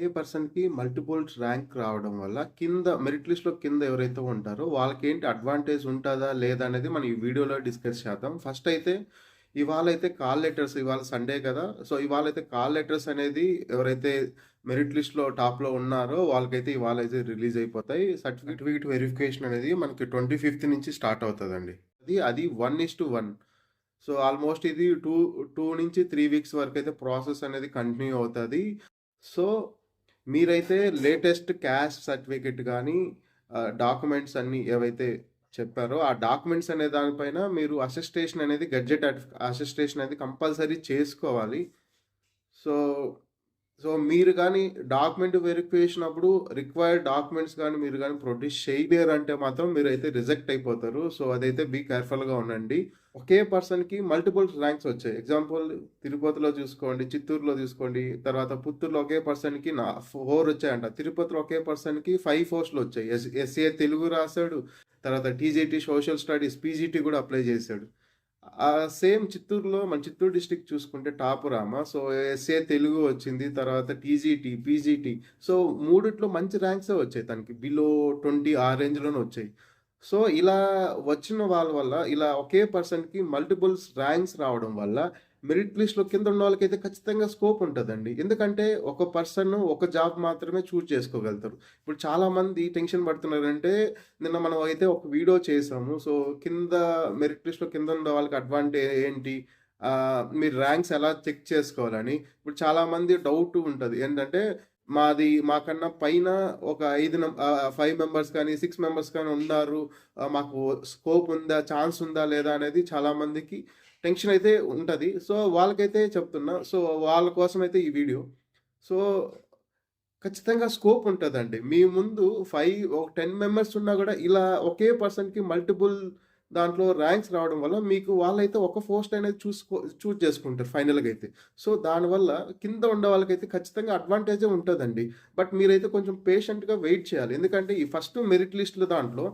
ఏ పర్సన్‌కి multiples rank రావడం వల్ల కింద మెరిట్ లిస్ట్‌లో కింద ఎవరైతే ఉంటారో వాళ్ళకేంటి అడ్వాంటేజ్ ఉంటుందా లేదా? అనేది మనం ఈ వీడియోలో డిస్కస్ చేద్దాం. ఫస్ట్ అయితే ఇవాళ అయితే కాల్ లెటర్స్ ఇవాళ సండే కదా! సో, ఇవాళ అయితే కాల్ లెటర్స్ అనేది ఎవరైతే మెరిట్ లిస్ట్‌లో టాప్‌లో ఉన్నారో వాళ్ళకైతే ఇవాళ అయితే రిలీజ్ అయిపోతాయి. సర్టిఫికేట్ వెరిఫికేషన్ అనేది మనకి 25థ్ నుంచి స్టార్ట్ అవుతుందండి అది అది 1:1 సో, ఆల్మోస్ట్ ఇది 2, 2-3 వీక్స్ వరకు అయితే ప్రాసెస్ అనేది కంటిన్యూ అవుతుంది సో, మీరైతే లేటెస్ట్ క్యాస్ట్ సర్టిఫికేట్ కానీ డాక్యుమెంట్స్ అన్నీ ఏవైతే చెప్పారో ఆ డాక్యుమెంట్స్ అనే దానిపైన మీరు అసిస్టేషన్ అనేది గడ్జెట్ అట్ అనేది కంపల్సరీ చేసుకోవాలి. సో, సో, మీరు కానీ డాక్యుమెంట్ వెరిఫికేషన్ అప్పుడు రిక్వైర్డ్ డాక్యుమెంట్స్ కానీ మీరు కానీ ప్రొడ్యూస్ చేయలేరంటే మాత్రం మీరు అయితే రిజెక్ట్ అయిపోతారు. సో, అదైతే బీ కేర్‌ఫుల్‌గా ఉండండి. ఒకే పర్సన్‌కి మల్టిపుల్ ర్యాంక్స్ వచ్చాయి. ఎగ్జాంపుల్ తిరుపతిలో చూసుకోండి, చిత్తూరులో చూసుకోండి తర్వాత పుత్తూరులో ఒకే పర్సన్‌కి నా ఫోర్ వచ్చాయంట. తిరుపతిలో ఒకే పర్సన్‌కి ఫైవ్ ఫోర్స్లు వచ్చాయి. ఎస్ ఎస్ఏ తెలుగు రాసాడు. తర్వాత టీజీటీ సోషల్ స్టడీస్, పీజీటీ కూడా అప్లై చేశాడు. సేమ్ చిత్తూరులో మన చిత్తూరు డిస్ట్రిక్ట్ చూసుకుంటే top Rama. So, SA Telugu వచ్చింది. తర్వాత టీజీటీ, పీజీటీ సో, మూడిట్లో మంచి ర్యాంక్సే వచ్చాయి తనకి. బిలో 20 ఆ రేంజ్‌లోనే వచ్చాయి. సో, ఇలా వచ్చిన వాళ్ళ వల్ల ఇలా ఒకే పర్సన్‌కి మల్టిపుల్స్ ర్యాంక్స్ రావడం వల్ల మెరిట్ లిస్ట్‌లో కింద ఉన్న వాళ్ళకైతే ఖచ్చితంగా స్కోప్ ఉంటుందండి ఎందుకంటే ఒక పర్సన్ ఒక జాబ్ మాత్రమే చూజ్ చేసుకోగలుగుతారు. ఇప్పుడు చాలామంది టెన్షన్ పడుతున్నారంటే నిన్న మనం అయితే ఒక వీడియో చేసాము. సో, కింద మెరిట్ లిస్ట్‌లో కింద ఉన్న వాళ్ళకి అడ్వాంటేజ్ ఏంటి? మీరు ర్యాంక్స్ ఎలా చెక్ చేసుకోవాలని. ఇప్పుడు చాలామంది డౌట్ ఉంటుంది ఏంటంటే మాది మాకన్నా పైన ఒక ఐదు ఫైవ్ మెంబర్స్ కానీ, సిక్స్ మెంబర్స్ కానీ ఉన్నారు. మాకు స్కోప్ ఉందా? ఛాన్స్ ఉందా? లేదా? అనేది చాలామందికి టెన్షన్ అయితే ఉంటుంది సో, వాళ్ళకైతే చెప్తున్నా. సో, వాళ్ళ కోసం అయితే ఈ వీడియో. సో, ఖచ్చితంగా స్కోప్ ఉంటుందండి మీ ముందు ఫైవ్ ఒక 10 మెంబర్స్ ఉన్నా కూడా ఇలా ఒకే పర్సన్‌కి మల్టిపుల్ దాంట్లో ర్యాంక్స్ రావడం వల్ల మీకు వాళ్ళైతే ఒక పోస్ట్ అనేది చూసుకో చూజ్ చేసుకుంటారు ఫైనల్‌గా అయితే. సో, దానివల్ల కింద ఉండే వాళ్ళకైతే ఖచ్చితంగా అడ్వాంటేజే ఉంటుందండి బట్ మీరైతే కొంచెం పేషెంట్‌గా వెయిట్ చేయాలి. ఎందుకంటే ఈ ఫస్ట్ మెరిట్ లిస్టుల దాంట్లో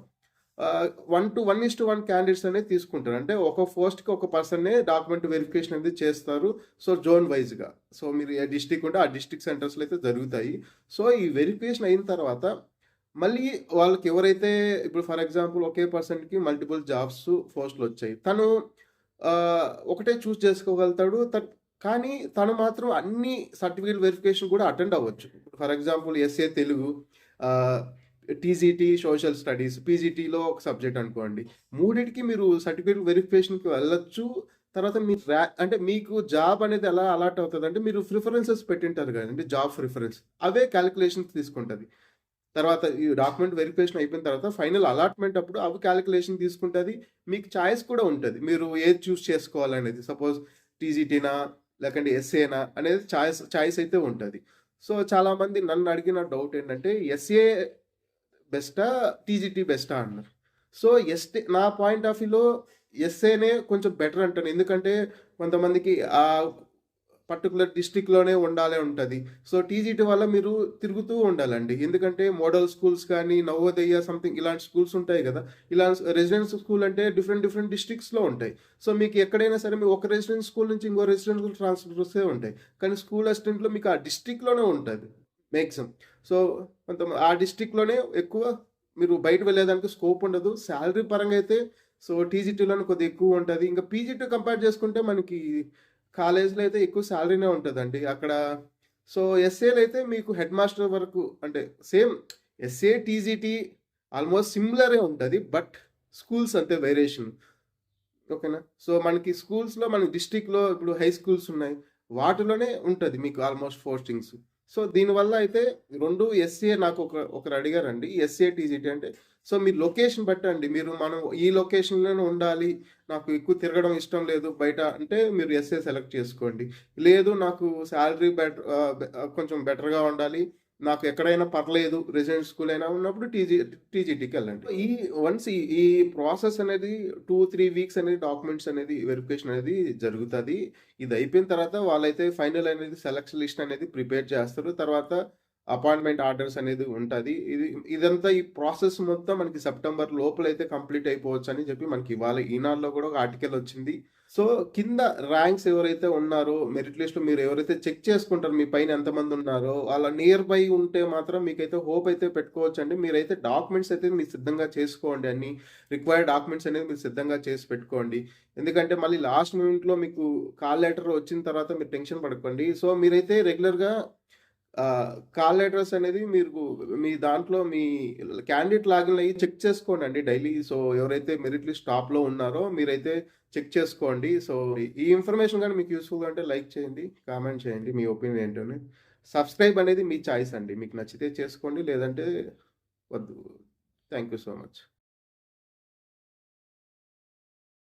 one to one is to one candidates అనేది తీసుకుంటారు. అంటే ఒక పోస్ట్‌కి ఒక పర్సన్‌నే డాక్యుమెంట్ వెరిఫికేషన్ అనేది చేస్తారు. సో, జోన్ వైజ్గా సో, మీరు ఏ డిస్టిక్ ఉంటే ఆ డిస్టిక్ సెంటర్స్‌లో అయితే జరుగుతాయి. సో, ఈ వెరిఫికేషన్ అయిన తర్వాత మళ్ళీ వాళ్ళకి ఎవరైతే ఇప్పుడు ఫర్ ఎగ్జాంపుల్ ఒకే పర్సన్‌కి మల్టిపుల్ జాబ్స్ పోస్టులు వచ్చాయి. తను ఒకటే చూస్ చేసుకోగలుగుతాడు. తన్ కానీ తను మాత్రం అన్ని సర్టిఫికేట్ వెరిఫికేషన్ కూడా అటెండ్ అవ్వచ్చు. For example SA Telugu TGT social studies, పీజీటీలో ఒక సబ్జెక్ట్ అనుకోండి. మూడింటికి మీరు సర్టిఫికేట్ వెరిఫికేషన్‌కి వెళ్ళొచ్చు. తర్వాత మీ ర్యా అంటే మీకు జాబ్ అనేది ఎలా అలాట్ అంటే మీరు ప్రిఫరెన్సెస్ పెట్టింటారు కదండి జాబ్ ప్రిఫరెన్స్. అవే క్యాలిక్యులేషన్స్ తీసుకుంటుంది తర్వాత ఈ డాక్యుమెంట్ వెరిఫికేషన్ అయిపోయిన తర్వాత ఫైనల్ అలాట్‌మెంట్ అప్పుడు అవి క్యాలిక్యులేషన్ తీసుకుంటుంది మీకు చాయిస్ కూడా ఉంటుంది మీరు ఏది చూస్ చేసుకోవాలనేది. సపోజ్ టీజీటీనా? లేకంటే ఎస్ఏనా? అనేది చాయిస్ చాయిస్ అయితే ఉంటుంది సో, చాలామంది నన్ను అడిగిన డౌట్ ఏంటంటే ఎస్ఏ బెస్టా? టీజీటీ బెస్టా అన్నారు. సో, ఎస్టే నా పాయింట్ ఆఫ్ వ్యూలో ఎస్ఏనే కొంచెం బెటర్ అంటాను. ఎందుకంటే కొంతమందికి ఆ పర్టికులర్ డిస్ట్రిక్ట్‌లోనే ఉండాలే ఉంటుంది సో, టీజీటీ వల్ల మీరు తిరుగుతూ ఉండాలండి. ఎందుకంటే మోడల్ స్కూల్స్ కానీ, నవోదయ సంథింగ్ ఇలాంటి స్కూల్స్ ఉంటాయి కదా ఇలా రెసిడెన్స్ స్కూల్ అంటే డిఫరెంట్ డిఫరెంట్ డిస్ట్రిక్ట్స్‌లో ఉంటాయి. సో, మీకు ఎక్కడైనా సరే మీ ఒక రెసిడెన్స్ స్కూల్ నుంచి ఇంకో రెసిడెన్స్ స్కూల్ ట్రాన్స్‌ఫర్సే ఉంటాయి. కానీ స్కూల్ అసిస్టెంట్‌లో మీకు ఆ డిస్ట్రిక్ట్‌లోనే ఉంటుంది మ్యాక్సిమం సో, కొంత ఆ డిస్ట్రిక్ట్‌లోనే ఎక్కువ మీరు బయట వెళ్ళేదానికి స్కోప్ ఉండదు. శాలరీ పరంగా అయితే సో, టీజీటీలోనే కొద్దిగా ఎక్కువ ఉంటుంది ఇంకా పీజీటీ కంపేర్ చేసుకుంటే మనకి కాలేజ్‌లో అయితే ఎక్కువ శాలరీనే ఉంటుందండి అక్కడ సో, ఎస్ఏలో అయితే మీకు హెడ్ మాస్టర్ వరకు అంటే సేమ్ ఎస్ఏ, టీజీటీ ఆల్మోస్ట్ సిమిలరే ఉంటుంది బట్ స్కూల్స్ అంతే వేరియేషన్. ఓకేనా? సో, మనకి స్కూల్స్‌లో మన డిస్ట్రిక్ట్‌లో ఇప్పుడు హై స్కూల్స్ ఉన్నాయి. వాటిలోనే ఉంటుంది మీకు ఆల్మోస్ట్ పోస్టింగ్స్. సో, దీనివల్ల అయితే రెండు ఎస్ఏ నాకు ఒక ఒకరు అడిగారండి. ఎస్ఏ, టీజీటీ అంటే సో, మీ లొకేషన్ పెట్టండి మీరు మనం ఈ లొకేషన్‌లోనే ఉండాలి. నాకు ఎక్కువ తిరగడం ఇష్టం లేదు బయట అంటే మీరు ఎస్ఏ సెలెక్ట్ చేసుకోండి. లేదు నాకు శాలరీ బెటర్ కొంచెం బెటర్‌గా ఉండాలి. నాకు ఎక్కడైనా పర్లేదు రెసిడెంట్ స్కూల్ అయినా ఉన్నప్పుడు టీజీ టీజీటీకెళ్ళండి. ఈ వన్స్ ఈ ఈ ప్రాసెస్ అనేది 2, 3 వీక్స్ అనేది డాక్యుమెంట్స్ అనేది వెరిఫికేషన్ అనేది జరుగుతుంది ఇది అయిపోయిన తర్వాత వాళ్ళైతే ఫైనల్ అనేది సెలక్షన్ లిస్ట్ అనేది ప్రిపేర్ చేస్తారు. తర్వాత అపాయింట్మెంట్ ఆర్డర్స్ అనేది ఉంటుంది. ఇది ఇదంతా ఈ ప్రాసెస్ మొత్తం మనకి సెప్టెంబర్ లోపలైతే కంప్లీట్ అయిపోవచ్చు అని చెప్పి మనకి ఇవాళ ఈనాడులో కూడా ఒక ఆర్టికల్ వచ్చింది. సో కింద ర్యాంక్స్ ఎవరైతే ఉన్నారో మెరిట్ లిస్ట్ మీరు ఎవరైతే చెక్ చేసుకుంటారో మీ పైన ఎంతమంది ఉన్నారో అలా నియర్ బై ఉంటే మాత్రం మీకైతే హోప్ అయితే పెట్టుకోవచ్చు అండి మీరైతే డాక్యుమెంట్స్ అయితే మీరు సిద్ధంగా చేసుకోండి అన్ని. రిక్వైర్డ్ డాక్యుమెంట్స్ అనేది మీరు సిద్ధంగా చేసి పెట్టుకోండి. ఎందుకంటే మళ్ళీ లాస్ట్ మూమెంట్లో మీకు కాల్ లెటర్ వచ్చిన తర్వాత మీరు టెన్షన్ పడుకోండి. సో మీరైతే రెగ్యులర్గా కాల్ లెటర్స్ అనేది మీరు మీ దాంట్లో మీ క్యాండిడేట్ లాగిన్ అయ్యి చెక్ చేసుకోండి అండి డైలీ. సో ఎవరైతే మెరిట్ లిస్ట్ టాప్లో ఉన్నారో మీరైతే చెక్ చేసుకోండి. సో ఈ ఇన్ఫర్మేషన్ కానీ మీకు యూస్ఫుల్గా అంటే లైక్ చేయండి కామెంట్ చేయండి మీ ఒపీనియన్ ఏంటని. సబ్స్క్రైబ్ అనేది మీ చాయిస్ అండి. మీకు నచ్చితే చేసుకోండి లేదంటే వద్దు. Thank you so much.